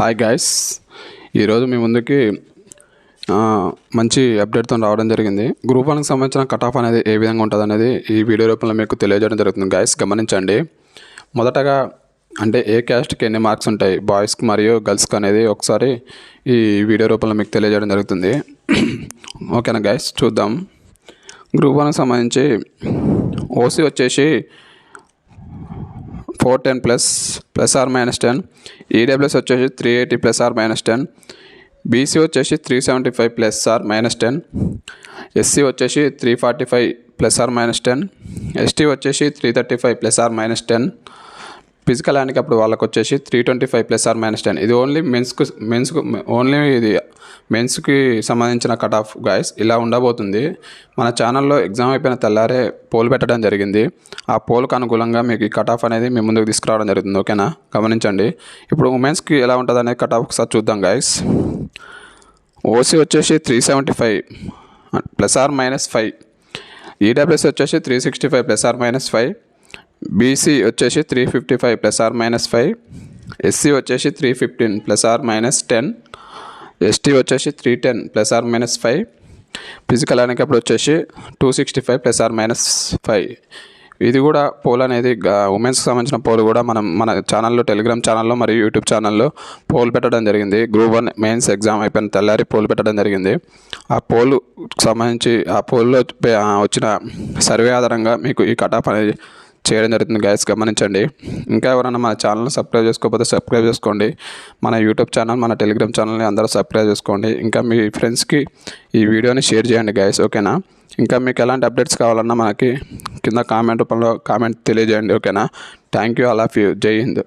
Hi guys ఈరోజు మీ ముందుకి మంచి అప్డేట్తో రావడం జరిగింది. గ్రూప్ వన్కి సంబంధించిన కట్ ఆఫ్ అనేది ఏ విధంగా ఉంటుంది అనేది ఈ వీడియో రూపంలో మీకు తెలియజేయడం జరుగుతుంది గాయస్ గమనించండి. మొదటగా అంటే ఏ క్యాస్ట్కి ఎన్ని మార్క్స్ ఉంటాయి బాయ్స్కి మరియు గర్ల్స్కి అనేది ఒకసారి ఈ వీడియో రూపంలో మీకు తెలియజేయడం జరుగుతుంది. ఓకేనా గాయస్ చూద్దాం. గ్రూప్ వన్కి సంబంధించి ఓసీ వచ్చేసి four ten plus plus or minus ten. EWS వచ్చేసి three eighty plus or minus ten. BC వచ్చేసి three seventy five plus or minus ten. SC వచ్చేసి three forty five plus or minus ten. ST వచ్చేసి three thirty five plus or minus ten. Physical handicapped వాళ్ళకి వచ్చేసి three twenty five plus or minus ten ఇది only మెన్స్కు మెన్స్కు only ఇది మెన్స్కి సంబంధించిన కట్ ఆఫ్ గాయస్ ఇలా ఉండబోతుంది. మన ఛానల్లో ఎగ్జామ్ అయిపోయిన తెల్లారే పోల్ పెట్టడం జరిగింది. ఆ పోల్కు అనుకూలంగా మీకు ఈ కట్ ఆఫ్ అనేది మీ ముందుకు తీసుకురావడం జరుగుతుంది. ఓకేనా గమనించండి. ఇప్పుడు ఉమెన్స్కి ఎలా ఉంటుంది అనేది కట్ ఆఫ్ ఒకసారి చూద్దాం గాయస్ ఓసీ వచ్చేసి three seventy five plus or minus five EWS వచ్చేసి three sixty five plus or minus five BC వచ్చేసి three fifty five plus or minus five SC వచ్చేసి three fifteen plus or minus ten ST వచ్చేసి three ten plus or minus five physical అనేటప్పుడు వచ్చేసి two sixty five plus or minus five ఇది కూడా pole అనేది ఉమెన్స్కి సంబంధించిన pole కూడా మనం మన ఛానల్లో టెలిగ్రామ్ ఛానల్లో మరియు యూట్యూబ్ ఛానల్లో పోల్ పెట్టడం జరిగింది. గ్రూప్ వన్ మెయిన్స్ ఎగ్జామ్ అయిపోయిన తెల్లారి పోల్ పెట్టడం జరిగింది. ఆ పోల్ సంబంధించి ఆ పోల్లో వచ్చిన సర్వే ఆధారంగా మీకు ఈ కటాఫ్ అనేది చేయడం జరుగుతుంది గ్యాస్ గమనించండి. ఇంకా ఎవరైనా మన ఛానల్ సబ్స్క్రైబ్ చేసుకోకపోతే సబ్స్క్రైబ్ చేసుకోండి. మన యూట్యూబ్ ఛానల్ మన టెలిగ్రామ్ ఛానల్ని అందరూ సబ్స్క్రైబ్ చేసుకోండి. ఇంకా మీ ఫ్రెండ్స్కి ఈ వీడియోని షేర్ చేయండి గ్యాస్ ఓకేనా ఇంకా మీకు ఎలాంటి అప్డేట్స్ కావాలన్నా మనకి కింద కామెంట్ రూపంలో కామెంట్ తెలియజేయండి ఓకేనా thank you all of you Jai Hind.